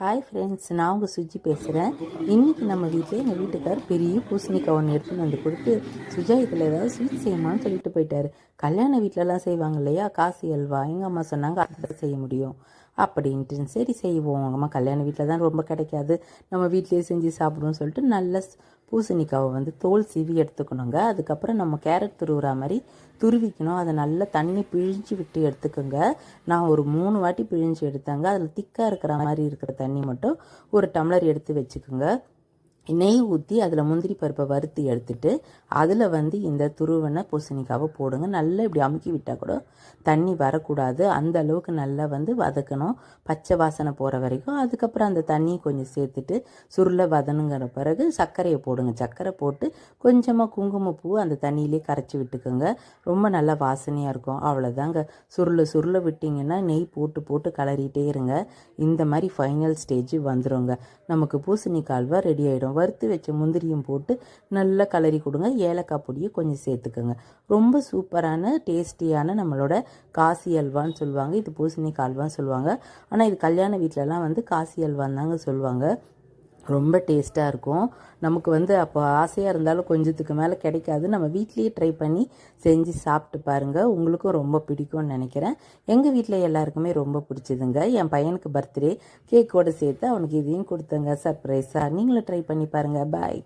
Hi friends நான் உங்கள் சுஜி பேசுகிறேன் இன்றைக்கி நம்ம வீட்டில் எங்கள் வீட்டுக்கார் பெரிய பூசணிக்காய் ஒன்று எடுத்துன்னு வந்து கொடுத்து சுஜா இதில் ஏதாவது ஸ்வீட் செய்யுமான்னு சொல்லிட்டு போயிட்டார். கல்யாண வீட்டிலலாம் செய்வாங்க இல்லையா? காசி அல்வா. எங்கள் அம்மா சொன்னாங்க அதை செய்ய முடியும். அப்படின்ட்டு. சரி செய்வோம். அம்மா கல்யாண வீட்டில் தான் ரொம்ப கிடைக்காது. நம்ம வீட்டிலேயே செஞ்சு சாப்பிடுவோம்னு சொல்லிட்டு நல்ல பூசணிக்காவை வந்து தோல் சீவி எடுத்துக்கணுங்க. அதுக்கப்புறம் நம்ம கேரட் துருவுற மாதிரி துருவிக்கணும். அதை நல்லா தண்ணி பிழிஞ்சு விட்டு எடுத்துக்கோங்க. நான் ஒரு மூணு வாட்டி பிழிஞ்சு எடுத்தேங்க. அதில் திக்காக இருக்கிற மாதிரி இருக்கிற தண்ணி மட்டும் ஒரு டம்ளர் எடுத்து வச்சுக்கோங்க. நெய் ஊற்றி அதில் முந்திரி பருப்பை வறுத்து எடுத்துட்டு அதில் வந்து இந்த துருவனை பூசணிக்காவை போடுங்க. நல்லா இப்படி அமுக்கி விட்டால் கூட தண்ணி வரக்கூடாது. அந்த அளவுக்கு நல்லா வந்து வதக்கணும். பச்சை வாசனை போகிற வரைக்கும். அதுக்கப்புறம் அந்த தண்ணியை கொஞ்சம் சேர்த்துட்டு சுருளை வதனுங்கிற பிறகு சர்க்கரையை போடுங்க. சர்க்கரை போட்டு கொஞ்சமாக குங்குமப்பூ அந்த தண்ணியிலே கரைச்சி விட்டுக்கோங்க. ரொம்ப நல்லா வாசனையாக இருக்கும். அவ்வளோதாங்க சுருளை சுருளை விட்டிங்கன்னா நெய் போட்டு போட்டு கலரிட்டே இருங்க. இந்த மாதிரி ஃபைனல் ஸ்டேஜ் வந்துருங்க. நமக்கு பூசணிக்கால்வா ரெடி ஆகிடும் வறுத்து வச்ச முந்திரியும் போட்டு நல்லா கலரி கொடுங்க. ஏலக்காய் பொடியை கொஞ்சம் சேர்த்துக்கோங்க. ரொம்ப சூப்பரான டேஸ்டியான நம்மளோட காசி அல்வான்னு சொல்லுவாங்க. இது பூசணிக்காய் அல்வான்னு சொல்லுவாங்க. ஆனால் இது கல்யாண வீட்டிலலாம் வந்து காசி அல்வான்னு தாங்க சொல்லுவாங்க. ரொம்ப டேஸ்ட்டாக இருக்கும். நமக்கு வந்து அப்போ ஆசையாக இருந்தாலும் கொஞ்சத்துக்கு மேலே கிடைக்காது. நம்ம வீட்லேயே ட்ரை பண்ணி செஞ்சு சாப்பிட்டு பாருங்கள் உங்களுக்கும் ரொம்ப பிடிக்கும்னு நினைக்கிறேன். எங்கள் வீட்டில் எல்லாருக்குமே ரொம்ப பிடிச்சதுங்க. என் பையனுக்கு பர்த்டே கேக்கோடு சேர்த்து அவனுக்கு இதையும் கொடுத்தங்க. சர்ப்ரைஸாக நீங்களும் ட்ரை பண்ணி பாருங்கள் பாய்